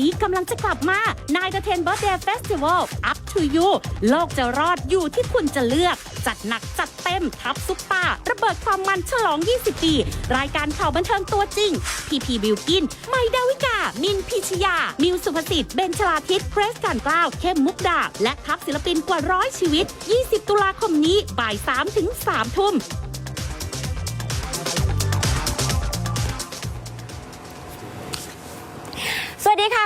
นี้กำลังจะกลับมานายเทนเบิร์เดย์เฟสติวัล up to you โลกจะรอดอยู่ที่คุณจะเลือก จัดหนักจัดเต็มทับซุปตาระเบิดความมันฉลอง 20 ปี รายการข่าวบันเทิงตัวจริง พีพีบิวกิน ไมดาวิกา มินพิชยา มิวสุภสิทธิ์ เบนชลาทิศเพรสกันกล้าว เข้มมุกดา และทัพศิลปินกว่าร้อยชีวิต 20 ตุลาคมนี้บ่าย3ถึง3ทุ่ม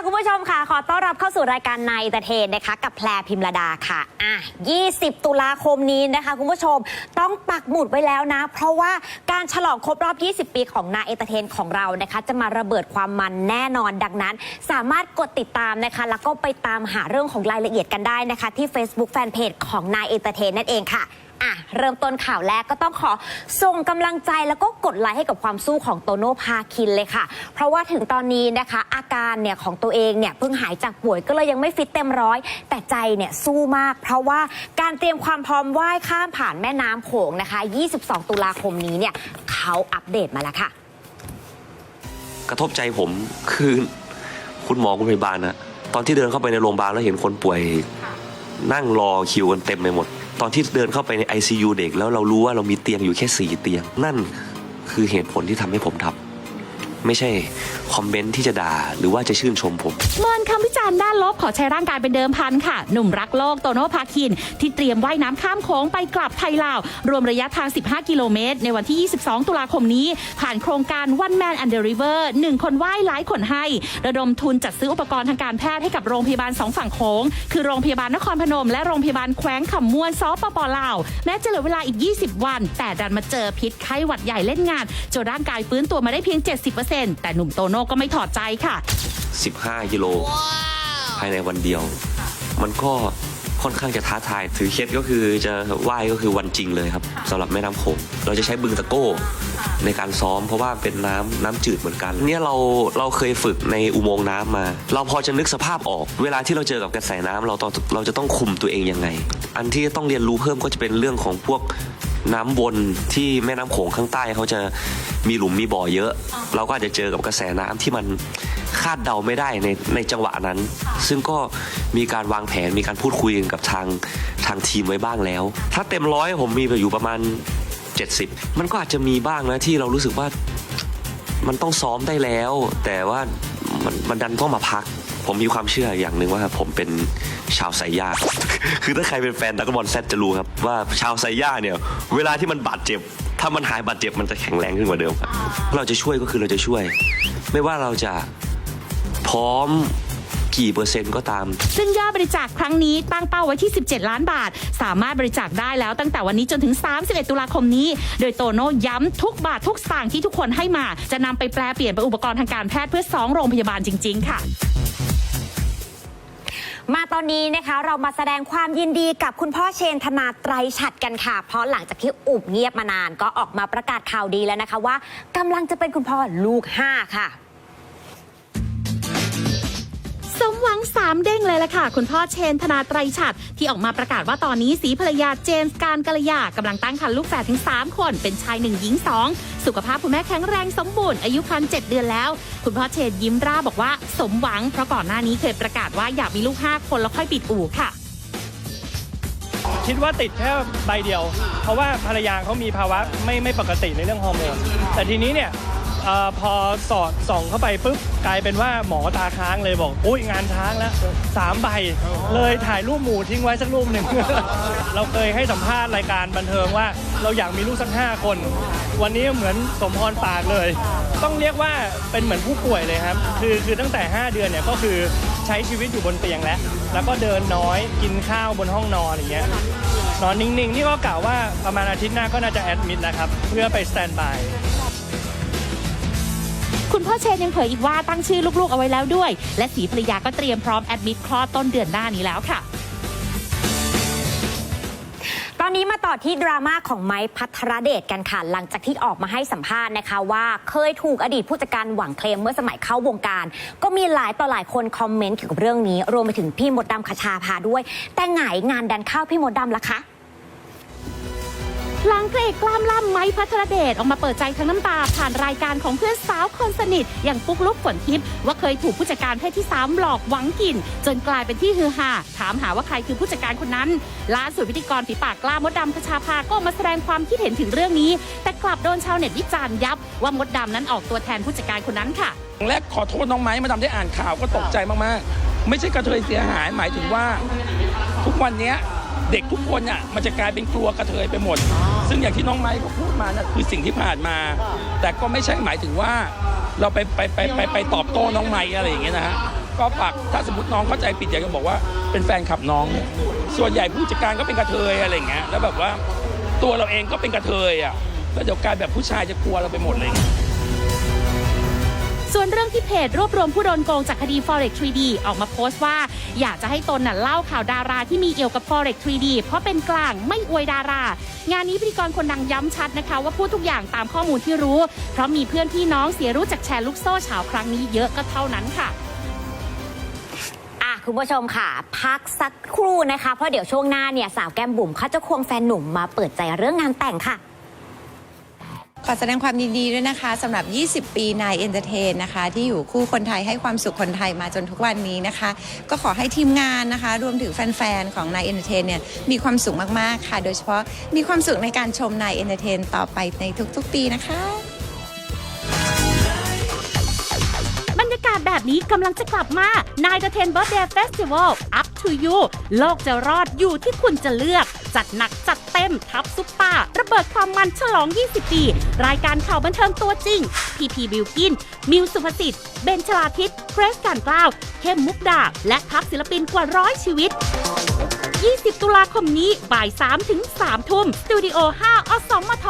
คุณผู้ชมค่ะ ขอต้อนรับเข้าสู่รายการในตะเทนนะคะ กับแพรพิมรดาค่ะ อะ 20 ตุลาคมนี้นะคะ คุณผู้ชมต้องปักหมุดไว้แล้วนะ เพราะว่าการฉลองครบรอบ 20 ปีของนายเอตเทนของเรานะคะ จะมาระเบิดความมันแน่นอนดังนั้น สามารถกดติดตามนะคะ แล้วก็ไปตามหาเรื่องของรายละเอียดกันได้นะคะ ที่ Facebook Fanpage ของนายเอตเทนนั่นเองค่ะ อะเริ่มต้นข่าวแรกก็ต้องขอส่งกำลังใจแล้วก็กดไลค์ให้กับความสู้ของโตโน่พาคินเลยค่ะ เพราะว่าถึงตอนนี้นะคะ อาการเนี่ยของตัวเองเนี่ยเพิ่งหายจากป่วยก็เลยยังไม่ฟิตเต็มร้อย แต่ใจเนี่ยสู้มาก เพราะว่าการเตรียมความพร้อมว่ายข้ามผ่านแม่น้ำโขงนะคะ 22 ตุลาคมนี้เนี่ยเขาอัปเดตมาแล้วค่ะ กระทบใจผมคือคุณหมอคุณพยาบาลนะตอนที่เดินเข้าไปในโรงพยาบาลแล้วเห็นคนป่วย นั่งรอคิวกันเต็มไปหมด ตอนที่เดินเข้าไปใน ICU เด็กแล้วเรารู้ว่าเรามีเตียงอยู่แค่สี่เตียง นั่นคือเหตุผลที่ทำให้ผมทำ ไม่ใช่คอมเมนต์ที่จะด่าหรือว่าจะชื่นชมผมมวลคำวิจารณ์ด้านลบขอใช้ร่างกายเป็นเดิมพันค่ะ หนุ่มรักโลกโตโน่พาคิน ที่เตรียมว่ายน้ำข้ามโค้งไปกลับไทยลาว รวมระยะทาง 15 กิโลเมตร ในวันที่ 22 ตุลาคมนี้ ผ่านโครงการ One Man and the River หนึ่งคนว่ายหลายคนให้ ระดมทุนจัดซื้ออุปกรณ์ทางการแพทย์ให้กับโรงพยาบาลสองฝั่งโค้งคือโรงพยาบาลนครพนม และโรงพยาบาลแขวงขำม่วนซอปปลาวแม้จะเหลือเวลาอีก 20 วัน แต่ดันมาเจอพิษไข้หวัดใหญ่เล่นงานจนร่างกายฟื้นตัวมาได้เพียง 70%แต่หนุ่มโตโน่ก็ไม่ถอดใจค่ะ 15กิโลภายในวันเดียว มันก็ค่อนข้างจะท้าทาย ถือเคล็ดก็คือจะว่ายก็คือวันจริงเลยครับสำหรับแม่น้ำโขงเราจะใช้บึงตะโก้ในการซ้อม เพราะว่าเป็นน้ำน้ำจืดเหมือนกัน เนี่ยเราเราเคยฝึกในอุโมงค์น้ำมา เราพอจะนึกสภาพออก เวลาที่เราเจอกับกระแสน้ำเราต้องเราจะต้องคุมตัวเองยังไง อันที่ต้องเรียนรู้เพิ่มก็จะเป็นเรื่องของพวก น้ำวนที่แม่น้ำโขงข้างใต้เขาจะมีหลุมมีบ่อเยอะ เราก็อาจจะเจอกับกระแสน้ำที่มันคาดเดาไม่ได้ในในจังหวะนั้น ซึ่งก็มีการวางแผนมีการพูดคุยกันกับทางทางทีมไว้บ้างแล้ว ถ้าเต็มร้อยผมมีไปอยู่ประมาณ 70 มันก็อาจจะมีบ้างนะที่เรารู้สึกว่ามันต้องซ้อมได้แล้ว แต่ว่ามันมันดันต้องมาพัก ผมมีความเชื่ออย่างหนึ่งว่าผมเป็นชาวไซย่าครับ คือถ้าใครเป็นแฟนดักบอลแซดจะรู้ครับ ว่าชาวไซย่าเนี่ย เวลาที่มันบาดเจ็บ ถ้ามันหายบาดเจ็บมันจะแข็งแรงขึ้นกว่าเดิมครับเราจะช่วยก็คือเราจะช่วย ไม่ว่าเราจะพร้อมกี่เปอร์เซ็นต์ก็ตาม ซึ่งยอดบริจาคครั้งนี้ตั้งเป้าไว้ที่ 17 ล้านบาท สามารถบริจาคได้แล้วตั้งแต่วันนี้จนถึง 31 ตุลาคมนี้ โดยโตโน่ย้ำทุกบาททุกสตางค์ที่ทุกคนให้มา จะนำไปแปลเปลี่ยนเป็นอุปกรณ์ทางการแพทย์เพื่อ 2 โรงพยาบาลจริง ๆ ค่ะ มาตอนนี้นะคะเรามาแสดงความยินดีกับคุณพ่อเชนธนาไตรฉัดกันค่ะ เพราะหลังจากที่อุบเงียบมานานก็ออกมาประกาศข่าวดีแล้วนะคะว่ากำลังจะเป็นคุณพ่อลูก 5 ค่ะ สมหวังสามเด้งเลยล่ะค่ะ คุณพ่อเชนธนาไตรฉัดที่ออกมาประกาศว่าตอนนี้สีภรรยาเจมส์การกลยากำลังตั้งครรภ์ลูกแฝดถึง 3 คน เป็นชายหนึ่งหญิงสองสุขภาพคุณแม่แข็งแรงสมบูรณ์อายุครรภ์7เดือนแล้ว คุณพ่อเชนยิ้มร่าบอกว่าสมหวังเพราะก่อนหน้านี้เคยประกาศว่าอยากมีลูก 5 คนแล้วค่อยปิดอู่ค่ะ คิดว่าติดแค่ใบเดียว เพราะว่าภรรยาเขามีภาวะไม่ไม่ปกติในเรื่องฮอร์โมนแต่ทีนี้เนี่ย เออพอสอดส่องเข้าไปปุ๊บกลายเป็นว่าหมอตาค้างเลยบอกอุ้ยงานช้างแล้วสามใบเลยถ่ายรูปหมู่ทิ้งไว้สักรูปหนึ่ง เราเคยให้สัมภาษณ์รายการบันเทิงว่า เราอยากมีลูกสักห้าคน วันนี้เหมือนสมพรปากเลย ต้องเรียกว่าเป็นเหมือนผู้ป่วยเลยครับ คือคือตั้งแต่ 5 เดือนเนี่ยก็คือใช้ชีวิตอยู่บนเตียงแล้ว แล้วก็เดินน้อยกินข้าวบนห้องนอนอย่างเงี้ยนอนนิ่งๆ นี่ก็กล่าวว่าประมาณอาทิตย์หน้าก็น่าจะแอดมิดนะครับ เพื่อไปสแตนบาย คุณพ่อเชนยังเผยอีกว่าตั้งชื่อลูกๆเอาไว้แล้วด้วย และสีภรรยาก็เตรียมพร้อมแอดมิดคลอดต้นเดือนหน้านี้แล้วค่ะตอนนี้มาต่อที่ดราม่าของไม้พัทรเดชกันค่ะ หลังจากที่ออกมาให้สัมภาษณ์นะคะว่าเคยถูกอดีตผู้จัดการหวังเคลมเมื่อสมัยเข้าวงการ ก็มีหลายต่อหลายคนคอมเมนต์เกี่ยวกับเรื่องนี้ รวมไปถึงพี่มดดำคชาพาด้วย แต่ไงงานดันเข้าพี่มดดำละคะ หลังพระเอกกล้ามล่ำไม้พัทรเดชออกมาเปิดใจทั้งน้ำตา ผ่านรายการของเพื่อนสาวคนสนิท อย่างปุ๊กลุกฝนทิพย์ว่าเคยถูกผู้จัดการเพศที่ 3 หลอกหวังกิน จนกลายเป็นที่ฮือฮาถามหาว่าใครคือผู้จัดการคนนั้นล่าสุดพิธีกรฝีปากกล้ามดดำคชาภาก็มาแสดงความคิดเห็นถึงเรื่องนี้ แต่กลับโดนชาวเน็ตวิจารณ์ยับ ว่ามดดำนั้นออกตัวแทนผู้จัดการคนนั้นค่ะแรกขอโทษน้องไม้มาดำได้อ่านข่าวก็ตกใจมากๆ ไม่ใช่กระเทยเสียหายหมายถึงว่า ทุกวันเนี้ย เด็กทุกคนอะมันจะกลายเป็นกลัวกระเทยไปหมด ซึ่งอย่างที่น้องไม้เขาพูดมานะคือสิ่งที่ผ่านมา แต่ก็ไม่ใช่หมายถึงว่า เราไปไปไปไปไปตอบโต้น้องไม้อะไรอย่างเงี้ยนะฮะก็ฝากถ้าสมมติน้องเข้าใจผิดอยากจะบอกว่าเป็นแฟนคลับน้องส่วนใหญ่ผู้จัดการก็เป็นกระเทยอะไรอย่างเงี้ยแล้วแบบว่าตัวเราเองก็เป็นกระเทยอะแล้วเดี๋ยวกลายแบบผู้ชายจะกลัวเราไปหมดเลย ส่วนเรื่องที่เพจรวบรวมผู้โดนโกงจากคดี Forex 3D ออกมาโพสต์ว่า อยากจะให้ตนน่ะเล่าข่าวดาราที่มีเกี่ยวกับ Forex 3D เพราะเป็นกลางไม่อวยดารา งานนี้พิธีกรคนดังย้ำชัดนะคะ ว่าพูดทุกอย่างตามข้อมูลที่รู้ เพราะมีเพื่อนพี่น้องเสียรู้จากแชร์ลูกโซ่เฉาครั้งนี้เยอะก็เท่านั้นค่ะคุณผู้ชมค่ะ พักสักครู่นะคะ เพราะเดี๋ยวช่วงหน้าเนี่ยสาวแก้มบุ๋มเขาจะควงแฟนหนุ่มมาเปิดใจเรื่องงานแต่งค่ะ อแสดงความยินดีด้วยนะคะสำหรับ 20 ปีนายเอนเตอร์เทนนะคะ ที่อยู่คู่คนไทยให้ความสุขคนไทยมาจนทุกวันนี้นะคะ ก็ขอให้ทีมงานนะคะ รวมถึงแฟนๆ ของนายเอนเตอร์เทนเนี่ยมีความสุขมากๆค่ะ โดยเฉพาะมีความสุขในการชมนายเอนเตอร์เทนต่อไปในทุกๆ ปีนะคะ บรรยากาศแบบนี้กำลังจะกลับมานายเดอะเทนเบิร์ดเดย์เฟสติวัล up to you โลกจะรอดอยู่ที่คุณจะเลือก จัดหนักจัดเต็มทับซุปตาระเบิดความมันฉลอง 20 ปี รายการข่าวบันเทิงตัวจริง พีพีบิวกิน มิวสุภสิทธิ์ เบนชลาทิศเกรซการกล้าว เข้มมุกดา และทัพศิลปินกว่าร้อยชีวิต 20 ตุลาคมนี้บ่าย3ถึง3ทุ่มสตูดิโอ 5 อสมท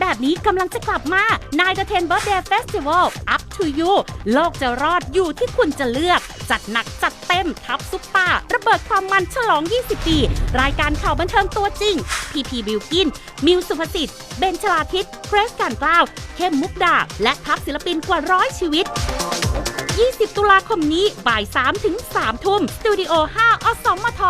แบบนี้กำลังจะกลับมานายเดเทนเบิร์เดย์เฟสติวัล up to you โลกจะรอดอยู่ที่คุณจะเลือก จัดหนักจัดเต็มทับซุปตาระเบิดความมันฉลอง 20 ปี รายการข่าวบันเทิงตัวจริง พีพีบิวกิน มิวสุภสิทธิ์ เบนชลาทิศเกรซการกล้าว เข้มมุกดา และทัพศิลปินกว่าร้อยชีวิต 20 ตุลาคมนี้บ่าย3ถึง3ทุ่มสตูดิโอ 5 อสมท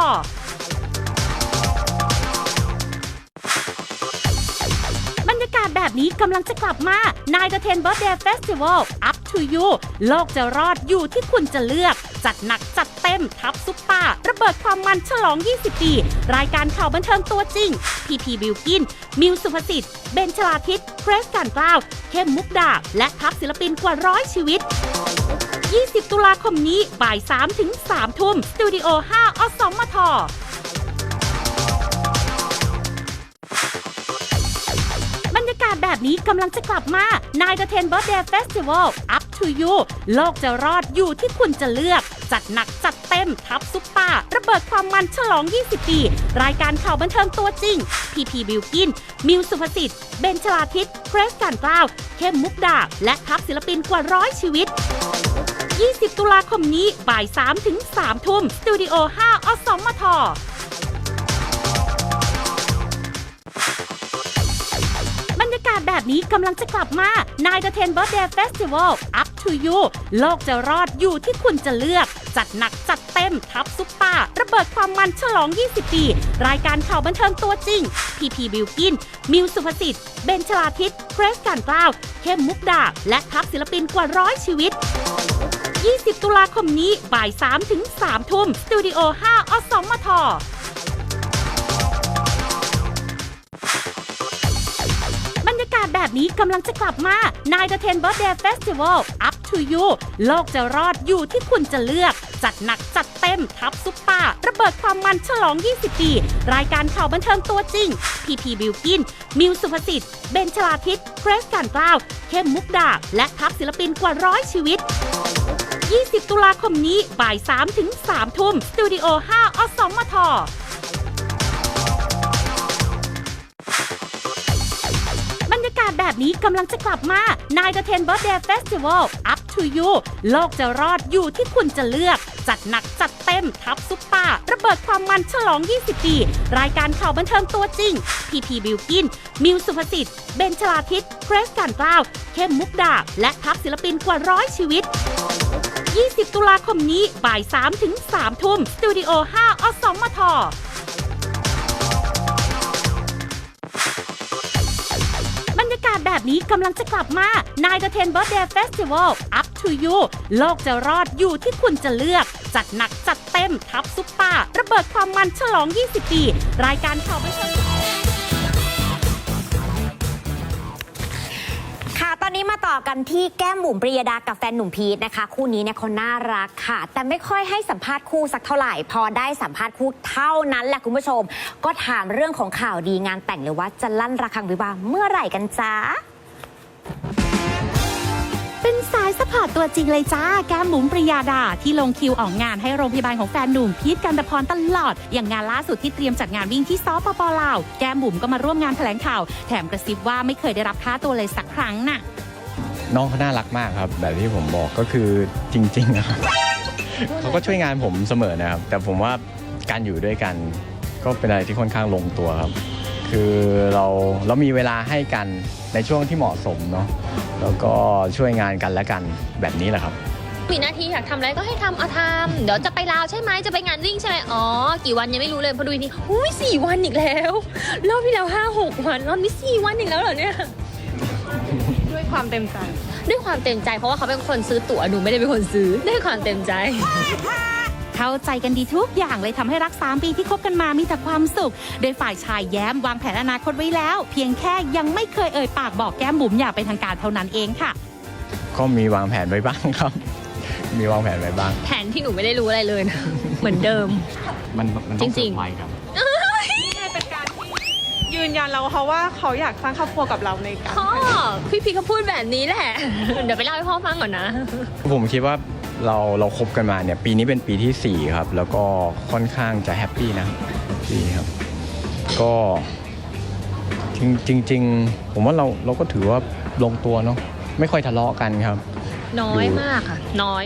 แบบนี้กำลังจะกลับมานายเดอะเทนเบิร์ดเดย์เฟสติวัล up to you โลกจะรอดอยู่ที่คุณจะเลือก จัดหนักจัดเต็มทับซุปตาระเบิดความมันฉลอง 20 ปี รายการข่าวบันเทิงตัวจริง พีพีบิวกิน มิวสุภสิทธิ์ เบนชลาทิศเกรซการกล้าว เข้มมุกดา และทัพศิลปินกว่าร้อยชีวิต 20 ตุลาคมนี้บ่าย3ถึง3ทุ่มสตูดิโอ 5อสมท แบบนี้กำลังจะกลับมานายเดเทนเบิร์เดย์เฟสติวัล up to you โลกจะรอดอยู่ที่คุณจะเลือก จัดหนักจัดเต็มทับซุปตาระเบิดความมันฉลอง 20 ปี รายการข่าวบันเทิงตัวจริง พีพีบิวกิน มิวสุภสิทธิ์ เบนชลาทิศเกรซการกล้าว เข้มมุกดา และทัพศิลปินกว่าร้อยชีวิต 20 ตุลาคมนี้บ่าย 3 ถึง 3 ทุ่ม สตูดิโอ 5 อสมทาศแบบนี้กำลังจะกลับมา นายเดอะเทนเบิร์เดย์เฟสติวัล up to you โลกจะรอดอยู่ที่คุณจะเลือก จัดหนักจัดเต็มทับซุปตาระเบิดความมันฉลอง 20 ปี รายการข่าวบันเทิงตัวจริง พีพีบิวกิน มิวสุภสิทธิ์ เบนชลาทิศเกรซการกล้าว เข้มมุกดา และทัพศิลปินกว่าร้อยชีวิต 20 ตุลาคมนี้บ่าย3ถึง3ทุ่มสตูดิโอ 5อสมท แบบนี้กำลังจะกลับมานายเดเทนเบิร์เดย์เฟสติวัล up to you โลกจะรอดอยู่ที่คุณจะเลือก จัดหนักจัดเต็มทับซุปตาระเบิดความมันฉลอง 20 ปี รายการข่าวบันเทิงตัวจริง พีพีบิวกิน มิวสุภสิทธิ์ เบนชลาทิศเกรซการกล้าว เข้มมุกดา และทัพศิลปินกว่าร้อยชีวิต 20 ตุลาคมนี้บ่าย3ถึง3ทุ่มสตูดิโอ 5 อสมท แบบนี้กำลังจะกลับมานายเทนเบิร์เดย์เฟสติวัล up to you โลกจะรอดอยู่ที่คุณจะเลือก จัดหนักจัดเต็มทับซุปตาระเบิดความมันฉลอง 20 ปี รายการข่าวบันเทิงตัวจริง พีพีบิวกิน มิวสุภสิทธิ์ เบนชลาทิศเกรซการกล้าว เข้มมุกดา และทัพศิลปินกว่าร้อยชีวิต20 ตุลาคมนี้บ่าย 3 ถึง 3 ทุ่ม สตูดิโอ 5 อสมท รยากาศแบบนี้กำลังจะกลับมานายเทนเบิร์ดเดย์เฟสติวัล up to you โลกจะรอดอยู่ที่คุณจะเลือก จัดหนักจัดเต็มทับซุปตาระเบิดความมันฉลอง 20 ปี รายการข่าวบันเทิง นี้มาต่อกันที่แก้มบุ๋มปริยดากับแฟนหนุ่มพีทนะคะ คู่นี้เนี่ยเขาน่ารักค่ะ แต่ไม่ค่อยให้สัมภาษณ์คู่สักเท่าไหร่ พอได้สัมภาษณ์คู่เท่านั้นแหละคุณผู้ชม ก็ถามเรื่องของข่าวดีงานแต่งเลยว่าจะลั่นระฆังวิวาเมื่อไหร่กันจ้าเป็นสายสปอร์ตตัวจริงเลยจ้า แก้มบุ๋มปริยาดา ที่ลงคิวออกงานให้โรงพยาบาลของแฟนหนุ่มพีทกันตะพรตลอด อย่างงานล่าสุดที่เตรียมจัดงานวิ่งที่ซอปปลาว แก้มบุ๋มก็มาร่วมงานแถลงข่าว แถมกระซิบว่าไม่เคยได้รับค่าตัวเลยสักครั้งน่ะ น้องเขาน่ารักมากครับ แบบที่ผมบอกก็คือจริงๆนะครับเขาก็ช่วยงานผมเสมอนะครับ แต่ผมว่าการอยู่ด้วยกัน ก็เป็นอะไรที่ค่อนข้างลงตัวครับ คือเราเรามีเวลาให้กันในช่วงที่เหมาะสมเนาะแล้วก็ช่วยงานกันและกันแบบนี้แหละครับ มีหน้าที่อยากทำอะไรก็ให้ทำเอาทำเดี๋ยวจะไปลาวใช่ไหมจะไปงานวิ่งใช่ไหมอ๋อ กี่วันยังไม่รู้เลยพอดูอีกทีอุ้ยสี่วันอีกแล้ว รอบที่แล้วห้าหกวัน รอบนี้สี่วันอีกแล้วเหรอเนี่ย ความเต็มใจ ด้วยความเต็มใจเพราะว่าเขาเป็นคนซื้อตั๋วหนูไม่ได้เป็นคนซื้อด้วยความเต็มใจ เข้าใจกันดีทุกอย่างเลยทำให้รักสามปีที่คบกันมามีแต่ความสุข โดยฝ่ายชายแย้มวางแผนอนาคตไว้แล้ว เพียงแค่ยังไม่เคยเอ่ยปากบอกแก้มบุ๋มอย่างเป็นทางการเท่านั้นเองค่ะ ก็มีวางแผนไว้บ้างครับ มีวางแผนไว้บ้าง แผนที่หนูไม่ได้รู้อะไรเลยนะ เหมือนเดิม มันมันต้องจริงๆ เซอไพรส์ครับเป็นการที่ยืนยันแล้วเขาว่าเขาอยากสร้างครอบครัวกับเราในการพ่อ พี่พีก็พูดแบบนี้แหละ เดี๋ยวไปเล่าให้พ่อฟังก่อนนะ ผมคิดว่าเราเราคบกันมาเนี่ย ปีนี้เป็นปีที่ 4 ครับ แล้วก็ค่อนข้างจะแฮปปี้นะปีนี้ครับ ก็จริงจริงๆผมว่าเราเราก็ถือว่าลงตัวเนาะไม่ค่อยทะเลาะกันครับ น้อยมากค่ะ น้อย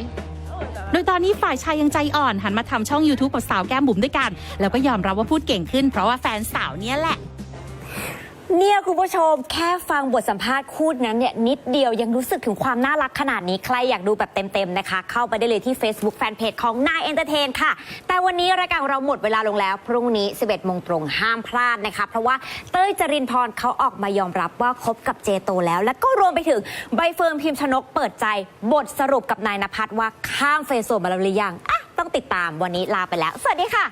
โดยตอนนี้ฝ่ายชายยังใจอ่อนหันมาทำช่อง YouTube กับสาวแก้มบุ๋มด้วยกัน แล้วก็ยอมรับว่าพูดเก่งขึ้นเพราะว่าแฟนสาวเนี่ยแหละ เนี่ยคุณผู้ชมแค่ฟังบทสัมภาษณ์คู่นั้นเนี่ยนิดเดียวยังรู้สึกถึงความน่ารักขนาดนี้ใครอยากดูแบบเต็มๆนะคะ เข้าไปได้เลยที่ Facebook Fanpage ของนายเอนเตอร์เทนค่ะ แต่วันนี้รายการของเราหมดเวลาลงแล้ว พรุ่งนี้ 11โมงตรงห้ามพลาดนะคะ เพราะว่าเต้ยจรินพรเขาออกมายอมรับว่าคบกับเจโตแล้ว และก็รวมไปถึงใบเฟิร์นพิมพ์ชนกเปิดใจบทสรุปกับนายนภัสว่าข้ามเฟซโซนมาแล้วหรือยังอะต้องติดตามวันนี้ลาไปแล้ว สวัสดีค่ะ